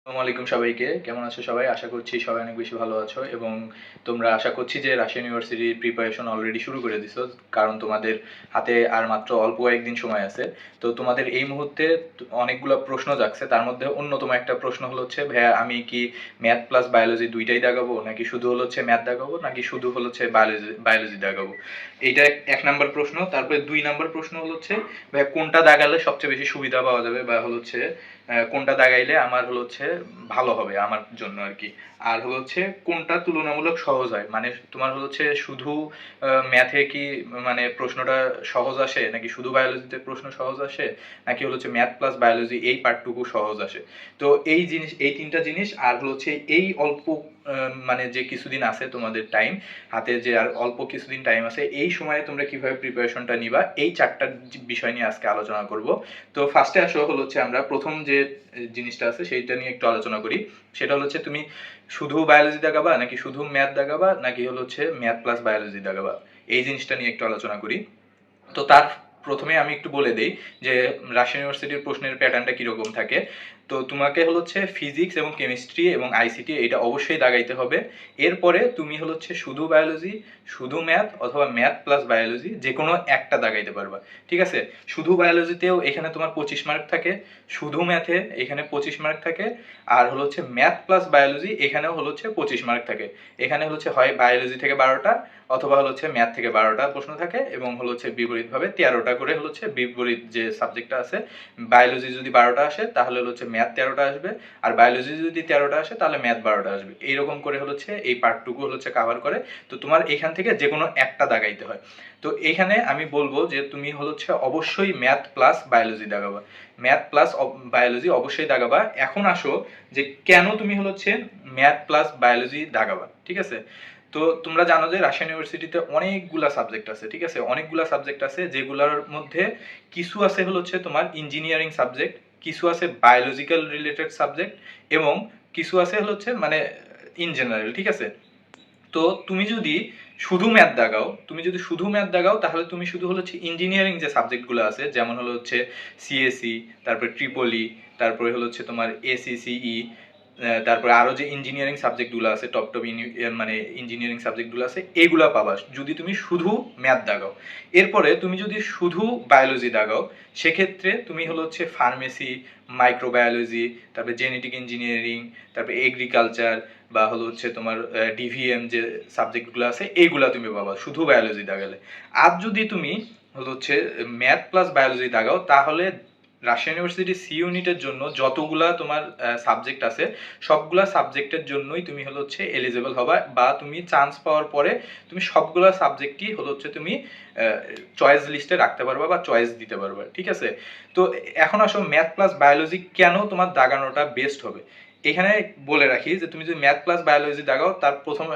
আসসালামু আলাইকুম সবাইকে। কেমন আছো সবাই? আশা করছি সবাই অনেক বেশি ভালো আছো এবং তোমরা আশা করছি যে রাশিয়ান ইউনিভার্সিটির প্রিপারেশন অলরেডি শুরু করে দিছো, কারণ তোমাদের হাতে আর মাত্র অল্প কয়েকদিন সময় আছে। তো তোমাদের এই মুহূর্তে অনেকগুলো প্রশ্ন যাচ্ছে তার মধ্যে অন্যতম একটা প্রশ্ন হলো হচ্ছে, ভাইয়া, আমি কি ম্যাথ প্লাস বায়োলজি দুইটাই দাগাবো নাকি শুধু হলো হচ্ছে ম্যাথ দাগাবো নাকি শুধু হলো হচ্ছে বায়োলজি বায়োলজি দাগাবো এইটা এক- নাম্বার প্রশ্ন। তারপরে দুই নাম্বার প্রশ্ন হলো হচ্ছে, ভাইয়া, কোনটা দাগালে সবচেয়ে বেশি সুবিধা পাওয়া যাবে? বা হলো হচ্ছে কোনটা দাগাইলে আমার হলো হচ্ছে ভালো হবে আমার জন্য আর কি আর হলো হচ্ছে কোনটা তুলনামূলক সহজ হয়? মানে তোমার হলো হচ্ছে শুধু ম্যাথে কি মানে প্রশ্নটা সহজ আসে? নাকি শুধু বায়োলজিতে প্রশ্ন সহজ আসে? নাকি হলো হচ্ছে ম্যাথ প্লাস বায়োলজি এই পার্টটুকু সহজ আসে? তো এই জিনিস, এই তিনটা জিনিস, আর হলো হচ্ছে এই অল্প মানে যে কিছুদিন আছে তোমাদের টাইম হাতে যে আর অল্প কিছুদিন টাইম আছে, এই সময়ে তোমরা কীভাবে প্রিপারেশনটা নিবা, এই চারটা বিষয় নিয়ে আজকে আলোচনা করব। তো ফার্স্টে আসো হলো হচ্ছে আমরা প্রথম যে জিনিসটা আছে, সেইটা নিয়ে একটু আলোচনা করি। সেটা হলো হচ্ছে তুমি শুধু বায়োলজি দেখাবা, নাকি শুধু ম্যাথ দেখাবা, নাকি হলো হচ্ছে ম্যাথ প্লাস বায়োলজি দেখাবা? এই জিনিসটা নিয়ে একটু আলোচনা করি। তো তার প্রথমে আমি একটু বলে দিই যে রাশিয়ান ইউনিভার্সিটির প্রশ্নের প্যাটার্নটা কীরকম থাকে। তো তোমাকে হলো হচ্ছে ফিজিক্স এবং কেমিস্ট্রি এবং আইসিটি এটা অবশ্যই দাগাইতে হবে। এরপরে তুমি হলো হচ্ছে শুধু বায়োলজি শুধু ম্যাথ অথবা ম্যাথ প্লাস বায়োলজি যে কোনো একটা দাগাইতে পারবা। ঠিক আছে? শুধু বায়োলজিতেও এখানে তোমার পঁচিশ মার্ক থাকে, শুধু ম্যাথে এখানে পঁচিশ মার্ক থাকে, আর হলো হচ্ছে ম্যাথ প্লাস বায়োলজি এখানেও হলো হচ্ছে পঁচিশ মার্ক থাকে। এখানে হলো হচ্ছে হয় বায়োলজি থেকে বারোটা অথবা হলো হচ্ছে ম্যাথ থেকে বারোটা প্রশ্ন থাকে এবং হলো হচ্ছে বিপরীতভাবে তেরোটা করে হলো হচ্ছে বিপরীত যে সাবজেক্টটা আছে বায়োলজি যদি বারোটা আসে, তাহলে হলো হচ্ছে ম্যাথ তেরোটা আসবে। আর বায়োলজি যদি তেরোটা আসে, তাহলে ম্যাথ বারোটা আসবে। এইরকম করে হলো হচ্ছে এই পার্টটুকু হলো হচ্ছে কাভার করে। তো তোমার এখান থেকে যে কোনো একটা দাগাইতে হয়। তো এখানে আমি বলব যে তুমি হলো হচ্ছে অবশ্যই ম্যাথ প্লাস বায়োলজি দাগাবা। ম্যাথ প্লাস বায়োলজি অবশ্যই দাগাবা। এখন আসো যে কেন তুমি হলো হচ্ছে ম্যাথ প্লাস বায়োলজি দাগাবা, ঠিক আছে? তো তোমরা জানো যে রাশিয়ান ইউনিভার্সিটিতে অনেকগুলা সাবজেক্ট আছে, ঠিক আছে? অনেকগুলা সাবজেক্ট আছে যেগুলোর মধ্যে কিছু আছে হলো হচ্ছে তোমার ইঞ্জিনিয়ারিং সাবজেক্ট, কিছু আছে বায়োলজিক্যাল রিলেটেড সাবজেক্ট এবং কিছু আছে হলো হচ্ছে মানে ইন জেনারেল, ঠিক আছে? তো তুমি যদি শুধু ম্যাথ দাগাও, তুমি যদি শুধু ম্যাথ দাগাও, তাহলে তুমি শুধু হলো হচ্ছে ইঞ্জিনিয়ারিং যে সাবজেক্টগুলো আছে, যেমন হলো হচ্ছে সিএসি তারপরে ট্রিপলি তারপরে হলো হচ্ছে তোমার এসিসিই তারপরে আরও যে ইঞ্জিনিয়ারিং সাবজেক্টগুলো আছে টপ টপ মানে ইঞ্জিনিয়ারিং সাবজেক্টগুলো আছে, এগুলা পাবা। যদি তুমি শুধু ম্যাথ দাগাও। এরপরে তুমি যদি শুধু বায়োলজি দাগাও, সেক্ষেত্রে তুমি হলো হচ্ছে ফার্মেসি মাইক্রোবায়োলজি তারপরে জেনেটিক ইঞ্জিনিয়ারিং তারপরে এগ্রিকালচার বা হলো হচ্ছে তোমার ডিভিএম যে সাবজেক্টগুলো আছে এইগুলা তুমি পাবা, শুধু বায়োলজি দাগালে। আর যদি তুমি হলো হচ্ছে ম্যাথ প্লাস বায়োলজি দাগাও, তাহলে রাশিয়ান ইউনিভার্সিটি সি ইউনিটের জন্য যতগুলা তোমার সাবজেক্ট আছে, সবগুলা সাবজেক্টের জন্যই তুমি হলো হচ্ছে এলিজেবল হবা বা তুমি চান্স পাওয়ার পরে তুমি সবগুলা সাবজেক্টই হলো হচ্ছে তুমি চয়েস লিস্টে রাখতে পারবা বা চয়েস দিতে পারবা, ঠিক আছে? তো এখন আসো ম্যাথ প্লাস বায়োলজি কেন তোমার দাগানোটা বেস্ট হবে? এখানে বলে রাখি যে তুমি যদি ম্যাথ প্লাস বায়োলজি দাগাও, তার প্রথম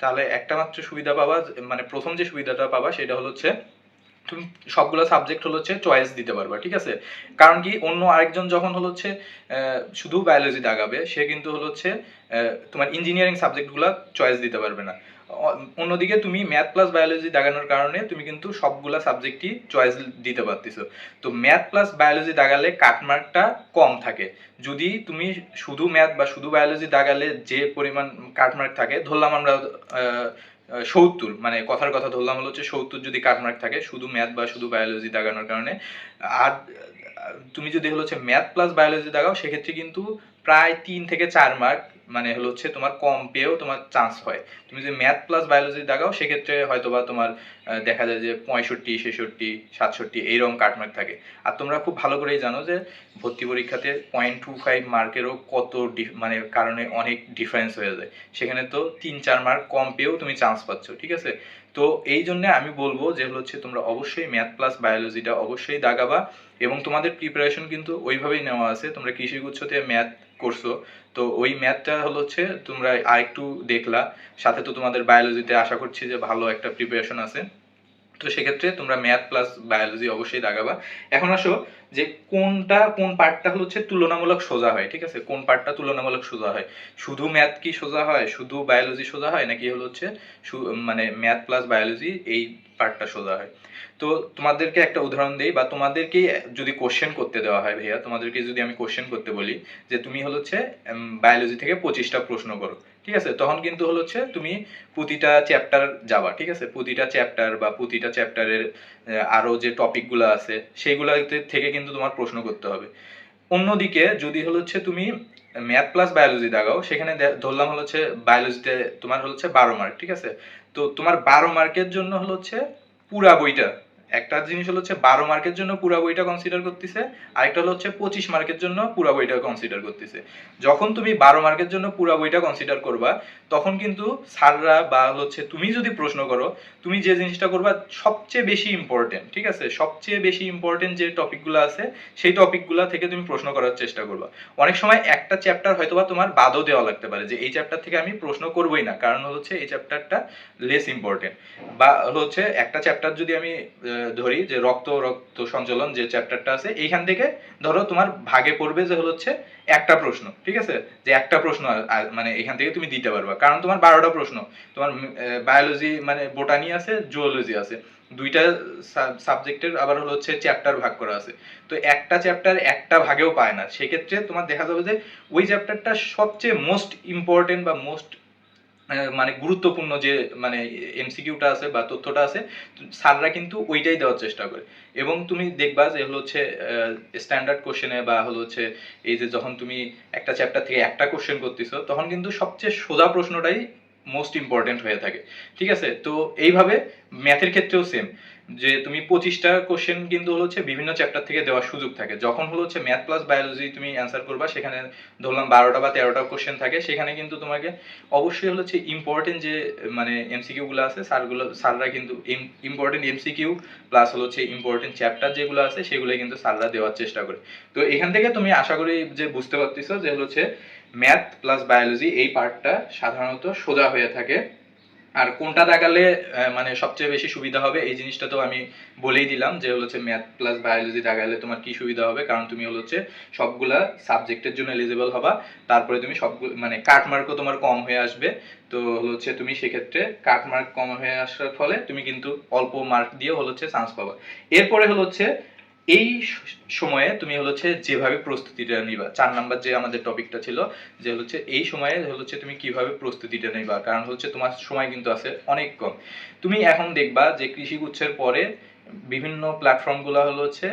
তাহলে একটা মাত্র সুবিধা পাবা মানে প্রথম যে সুবিধাটা পাবা সেটা হলো হচ্ছে তুমি সবগুলো সাবজেক্ট হলো হচ্ছে চয়েস দিতে পারবা, ঠিক আছে? কারণ কি অন্য আরেকজন যখন হলো হচ্ছে শুধু বায়োলজি দাগাবে সে কিন্তু হলো হচ্ছে তোমার ইঞ্জিনিয়ারিং সাবজেক্টগুলো চয়েস দিতে পারবে না। অন্যদিকে তুমি ম্যাথ প্লাস বায়োলজি দাগানোর কারণে তুমি কিন্তু সবগুলা সাবজেক্টই চয়েস দিতে পারতেছো। তো ম্যাথ প্লাস বায়োলজি দাগালে কাটমার্কটা কম থাকে। যদি তুমি শুধু ম্যাথ বা শুধু বায়োলজি দাগালে যে পরিমাণ কাটমার্ক থাকে, ধরলাম আমরা সত্তর মানে কথার কথা ধরলাম হলো হচ্ছে সত্তর যদি কাটমার্ক থাকে, শুধু ম্যাথ বা শুধু বায়োলজি দাগানোর কারণে। আর তুমি যদি হলো হচ্ছে ম্যাথ প্লাস বায়োলজি দাগাও, সেক্ষেত্রে কিন্তু প্রায় তিন থেকে চার মার্ক মানে হলো হচ্ছে তোমার কম পেয়েও তোমার চান্স হয়। তুমি যদি ম্যাথ প্লাস বায়োলজি দাগাও সেক্ষেত্রে হয়তো বা তোমার দেখা যায় যে পঁয়ষট্টি, ছেষট্টি, সাতষট্টি এইরকম কাটমার্ক থাকে। আর তোমরা খুব ভালো করেই জানো যে ভর্তি পরীক্ষাতে পয়েন্ট টু ফাইভ মার্কেরও কত মানে কারণে অনেক ডিফারেন্স হয়ে যায়। সেখানে তো তিন চার মার্ক কম পেয়েও তুমি চান্স পাচ্ছ, ঠিক আছে? তো এই জন্য আমি বলব যে হলো হচ্ছে তোমরা অবশ্যই ম্যাথ প্লাস বায়োলজিটা অবশ্যই দাগাবা এবং তোমাদের প্রিপারেশন কিন্তু ওইভাবেই নেওয়া আছে। তোমরা কৃষিগুচ্ছতে ম্যাথ করছ তো ওই ম্যাথটা হলো হচ্ছে তোমরা আরেকটু দেখলা। সাথে তো তোমাদের বায়োলজিতে আশা করছি যে ভালো একটা প্রিপারেশন আছে। তো সেক্ষেত্রে তোমরা ম্যাথ প্লাস বায়োলজি অবশ্যই দাগাবা এখন আসো যে কোনটা, কোন পার্টটা হচ্ছে তুলনামূলক সোজা হয়, ঠিক আছে? কোন পার্টটা তুলনামূলক সোজা হয়? শুধু ম্যাথ কি সোজা হয়? শুধু বায়োলজি সোজা হয়? নাকি হলো হচ্ছে মানে ম্যাথ প্লাস বায়োলজি এই পার্টটা সোজা হয়? তো তোমাদেরকে একটা উদাহরণ দেই বা তোমাদেরকে যদি কোশ্চেন করতে দেওয়া হয় ভাইয়া, তোমাদেরকে যদি আমি কোশ্চেন করতে বলি যে তুমি হলো হচ্ছে বায়োলজি থেকে পঁচিশটা প্রশ্ন করো। ঠিক আছে? তখন কিন্তু হলো হচ্ছে তুমি প্রতিটা চ্যাপ্টার যাবা, ঠিক আছে? প্রতিটা চ্যাপ্টার বা প্রতিটা চ্যাপ্টারের আরও যে টপিকগুলো আছে সেইগুলোতে থেকে কিন্তু তোমার প্রশ্ন করতে হবে। অন্যদিকে যদি হলো হচ্ছে তুমি ম্যাথ প্লাস বায়োলজি দাগাও, সেখানে ধরলাম হলো হচ্ছে বায়োলজিতে তোমার হচ্ছে বারো মার্ক ঠিক আছে? তো তোমার বারো মার্কের জন্য হলো হচ্ছে পুরা বইটা একটা জিনিস হলো হচ্ছে বারো মার্কের জন্য পুরা বইটা কনসিডার করতেছে, আরেকটা হলো হচ্ছে পঁচিশ মার্কের জন্য পুরা বইটা কনসিডার করতেছে। যখন তুমি বারো মার্কের জন্য পুরা বইটা কনসিডার করবা, তখন কিন্তু স্যাররা বা হচ্ছে তুমি যদি প্রশ্ন করো, তুমি যে জিনিসটা করবা সবচেয়ে বেশি ইম্পর্টেন্ট ঠিক আছে? সবচেয়ে বেশি ইম্পর্টেন্ট যে টপিকগুলো আছে, সেই টপিকগুলো থেকে তুমি প্রশ্ন করার চেষ্টা করবা। অনেক সময় একটা চ্যাপ্টার হয়তোবা তোমার বাদও দেওয়া লাগতে পারে যে এই চ্যাপ্টার থেকে আমি প্রশ্ন করবোই না, কারণ হচ্ছে এই চ্যাপ্টারটা লেস ইম্পর্টেন্ট বা হচ্ছে একটা চ্যাপ্টার যদি আমি ধরি যে রক্ত রক্ত সঞ্চালন যে চ্যাপ্টারটা আছে, এইখান থেকে ধরো তোমার ভাগে পড়বে যে হচ্ছে একটা প্রশ্ন, ঠিক আছে? যে একটা প্রশ্ন মানে এখান থেকে তুমি দিতে পারবা। কারণ তোমার বারোটা প্রশ্ন, তোমার বায়োলজি মানে বোটানি আছে জুওলজি আছে। দুইটা সাবজেক্টের আবার হলো হচ্ছে চ্যাপ্টার ভাগ করা আছে। তো একটা চ্যাপ্টার একটা ভাগেও পায় না। সেক্ষেত্রে তোমার দেখা যাবে যে ওই চ্যাপ্টারটা সবচেয়ে মোস্ট ইম্পর্টেন্ট বা মোস্ট মানে গুরুত্বপূর্ণ যে মানে এমসিকিউটা আছে বা তথ্যটা আছে স্যাররা কিন্তু ওইটাই দেওয়ার চেষ্টা করে। এবং তুমি দেখবা যে, হলো হচ্ছে স্ট্যান্ডার্ড কোশ্চেনে বা হলো হচ্ছে, এই যে যখন তুমি একটা চ্যাপ্টার থেকে একটা কোশ্চেন করতেছো, তখন কিন্তু সবচেয়ে সোজা প্রশ্নটাই ইম্পর্টেন্ট হয়ে থাকে। ঠিক আছে? তো এইভাবে ম্যাথের ক্ষেত্রেও সেম যে তুমি পঁচিশটা কোশ্চেন কিন্তু হলো হচ্ছে বিভিন্ন চ্যাপ্টার থেকে দেওয়ার সুযোগ থাকে। যখন হলো হচ্ছে ম্যাথ প্লাস বায়োলজি তুমি অ্যান্সার করবা, সেখানে ধরলাম বারোটা বা তেরোটা কোশ্চেন থাকে। সেখানে কিন্তু তোমাকে অবশ্যই হলো হচ্ছে ইম্পর্টেন্ট যে মানে এমসিকিউ গুলো আছে স্যারগুলো স্যাররা কিন্তু ইম্পর্টেন্ট এমসিকিউ প্লাস হলো হচ্ছে ইম্পর্টেন্ট চ্যাপ্টার যেগুলো আছে সেগুলো কিন্তু স্যাররা দেওয়ার চেষ্টা করে। তো এখান থেকে তুমি আশা করি যে বুঝতে পারতেছো যে হলো হচ্ছে ম্যাথ প্লাস বায়োলজি এই পার্টটা সাধারণত সোজা হয়ে থাকে। আর কোনটা আহ, মানে সবচেয়ে বেশি সুবিধা হবে এই জিনিসটা তো আমি বলেই দিলাম যে হচ্ছে ম্যাথ প্লাস বায়োলজি দাগালে তোমার কি সুবিধা হবে কারণ তুমি হলো হচ্ছে সবগুলা সাবজেক্টের জন্য এলিজিবল হবা। তারপরে তুমি সবগুলো মানে কাট মার্কও তোমার কম হয়ে আসবে। তো হলো হচ্ছে তুমি সেক্ষেত্রে কাট মার্ক কম হয়ে আসার ফলে তুমি কিন্তু অল্প মার্ক দিয়ে হলো হচ্ছে চান্স পাবা। এরপরে হলো হচ্ছে এই সময়ে তুমি হচ্ছে যেভাবে প্রস্তুতিটা নিবা, চার নাম্বার যে আমাদের টপিকটা ছিল, যে হচ্ছে এই সময়ে হচ্ছে তুমি কীভাবে প্রস্তুতিটা নিবা, কারণ হচ্ছে তোমার সময় কিন্তু আছে অনেক কম। তুমি এখন দেখবা যে কৃষি গুচ্ছের পরে বিভিন্ন প্ল্যাটফর্মগুলো হলো হচ্ছে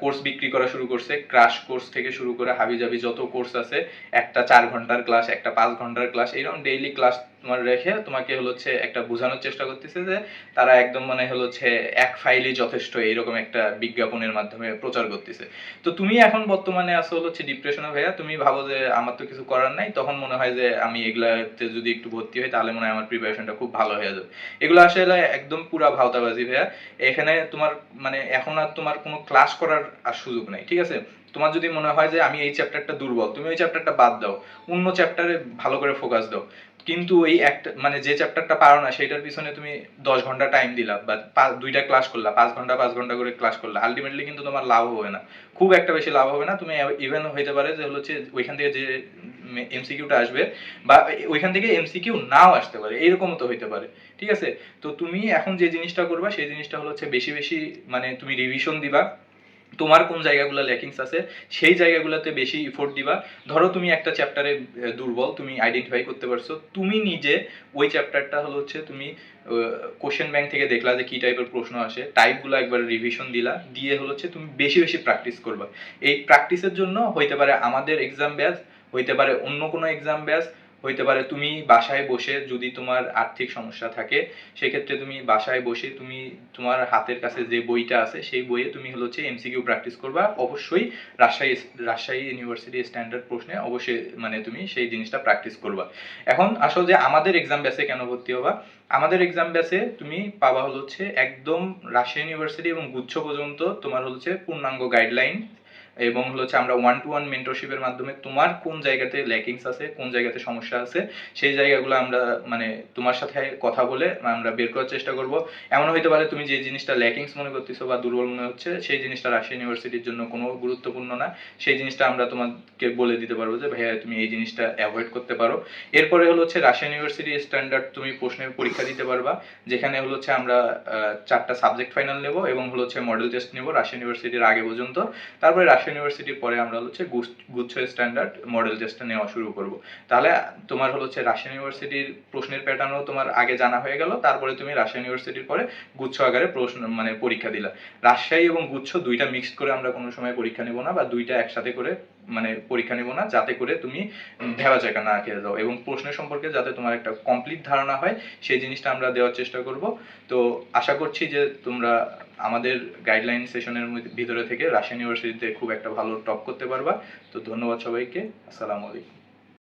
কোর্স বিক্রি করা শুরু করছে ক্রাশ কোর্স থেকে শুরু করে হাবিজাবি যত কোর্স আছে, একটা চার ঘণ্টার ক্লাস একটা পাঁচ ঘণ্টার ক্লাস এরকম ডেইলি ক্লাস তোমার রেখে তোমাকে হলো হচ্ছে একটা বোঝানোর চেষ্টা করতেছে যে তারা একদম মানে হলো হচ্ছে এক ফাইলই যথেষ্ট এইরকম একটা বিজ্ঞাপনের মাধ্যমে প্রচার করতেছে। তো তুমি এখন বর্তমানে আসো হচ্ছে ডিপ্রেশনে ভাইয়া। তুমি ভাবো যে আমার তো কিছু করার নাই। তখন মনে হয় যে আমি এগুলাতে যদি একটু ভর্তি হই তাহলে মনে হয় আমার প্রিপারেশনটা খুব ভালো হয়ে যাবে। এগুলো আসলে একদম পুরা ভাওতাবাজি ভাইয়া। এখানে তোমার মানে এখন আর তোমার কোনো ক্লাস করার আর সুযোগ নাই, ঠিক আছে? তোমার যদি মনে হয় যে আমি এই চ্যাপ্টারটা দুর্বল, তুমি ওই চ্যাপ্টারটা বাদ দাও। অন্য চ্যাপ্টারে ভালো করে ফোকাস দাও। কিন্তু এই একটা মানে যে চ্যাপ্টারটা পারো না সেটার পিছনে তুমি দশ ঘণ্টা টাইম দিলা, বা দুইটা ক্লাস করলা, পাঁচ ঘণ্টা পাঁচ ঘণ্টা করে ক্লাস করলা আলটিমেটলি কিন্তু তোমার লাভ হবে না। খুব একটা বেশি লাভ হবে না, তুমি ইভেন হইতে পারে যে হচ্ছে ওইখান থেকে যে এমসিকিউটা আসবে, বা ওইখান থেকে এমসিকিউ নাও আসতে পারে, এরকমও তো হইতে পারে, ঠিক আছে? তো তুমি এখন যে জিনিসটা করবা, সেই জিনিসটা হলো হচ্ছে বেশি বেশি মানে তুমি রিভিশন দিবা তোমার কোন জায়গাগুলো ল্যাকিংস আছে, সেই জায়গাগুলোতে বেশি ইফোর্ট দিবা। ধরো তুমি একটা চ্যাপ্টারে দুর্বল, তুমি আইডেন্টিফাই করতে পারছ। তুমি নিজে ওই চ্যাপ্টারটা হলো হচ্ছে তুমি কোশ্চেন ব্যাংক থেকে দেখলা যে কি টাইপের প্রশ্ন আসে। টাইপগুলো একবার রিভিশন দিলা, দিয়ে হলো হচ্ছে তুমি বেশি বেশি প্র্যাকটিস করবা। এই প্র্যাকটিসের জন্য হইতে পারে আমাদের এক্সাম ব্যাচ হইতে পারে অন্য কোনো এক্সাম ব্যাচ হইতে পারে তুমি বাসায় বসে যদি তোমার আর্থিক সমস্যা থাকে, সেক্ষেত্রে তুমি বাসায় বসে তুমি তোমার হাতের কাছে যে বইটা আছে, সেই বইয়ে তুমি হলো হচ্ছে এমসিকিউ প্র্যাকটিস করবা। অবশ্যই রাজশাহী রাজশাহী ইউনিভার্সিটি স্ট্যান্ডার্ড প্রশ্নে অবশ্যই মানে তুমি সেই জিনিসটা প্র্যাকটিস করবা। এখন আসলে যে আমাদের এক্সাম ব্যাচে কেন ভর্তি হবা? আমাদের এক্সাম ব্যাচে তুমি পাবা হলো হচ্ছে একদম রাজশাহী ইউনিভার্সিটি এবং গুচ্ছ পর্যন্ত তোমার হচ্ছে পূর্ণাঙ্গ গাইডলাইন এবং হচ্ছে আমরা ওয়ান টু ওয়ান মেন্টরশিপের মাধ্যমে তোমার কোন জায়গাতে ল্যাকিংস আছে, কোন জায়গাতে সমস্যা আছে, সেই জায়গাগুলো আমরা মানে তোমার সাথে কথা বলে আমরা বের করার চেষ্টা করব। এমন হইতে পারে তুমি যে জিনিসটা ল্যাকিংস মনে করতেছো বা দুর্বল মনে হচ্ছে, সেই জিনিসটা রাজশাহী ইউনিভার্সিটির জন্য কোনো গুরুত্বপূর্ণ না। সেই জিনিসটা আমরা তোমাকে বলে দিতে পারব যে, ভাইয়া, তুমি এই জিনিসটা অ্যাভয়েড করতে পারো। এরপরে হলো হচ্ছে রাজশাহী ইউনিভার্সিটি স্ট্যান্ডার্ড তুমি প্রশ্নের পরীক্ষা দিতে পারবা, যেখানে হলো হচ্ছে আমরা চারটা সাবজেক্ট ফাইনাল নেব এবং হলো হচ্ছে মডেল টেস্ট নেব রাজশাহী ইউনিভার্সিটির আগে পর্যন্ত। তারপরে রাজশাহী ইউনিভার্সিটির পরে আমরা হচ্ছে গুচ্ছ স্ট্যান্ডার্ড মডেল টেস্টটা নেওয়া শুরু করব। তাহলে তোমার হলো হচ্ছে রাজশাহী ইউনিভার্সিটির প্রশ্নের প্যাটার্নও তোমার আগে জানা হয়ে গেল, তারপরে তুমি রাজশাহী ইউনিভার্সিটির পরে গুচ্ছ আকারে প্রশ্ন মানে পরীক্ষা দিলা। রাজশাহী এবং গুচ্ছ দুইটা মিক্সড করে আমরা কোনো সময় পরীক্ষা নেব না বা দুইটা একসাথে করে মানে পরীক্ষা নেব না, যাতে করে তুমি ভেবা জায়গা না খেয়ে যাও। এবং প্রশ্নের সম্পর্কে যাতে তোমার একটা কমপ্লিট ধারণা হয়, সেই জিনিসটা আমরা দেওয়ার চেষ্টা করব। তো আশা করছি যে তোমরা আমাদের গাইডলাইন সেশনের ভিতরে থেকে রাজশাহী ইউনিভার্সিটিতে খুব একটা ভালো টপ করতে পারবা। তো ধন্যবাদ সবাইকে। আসসালামু আলাইকুম।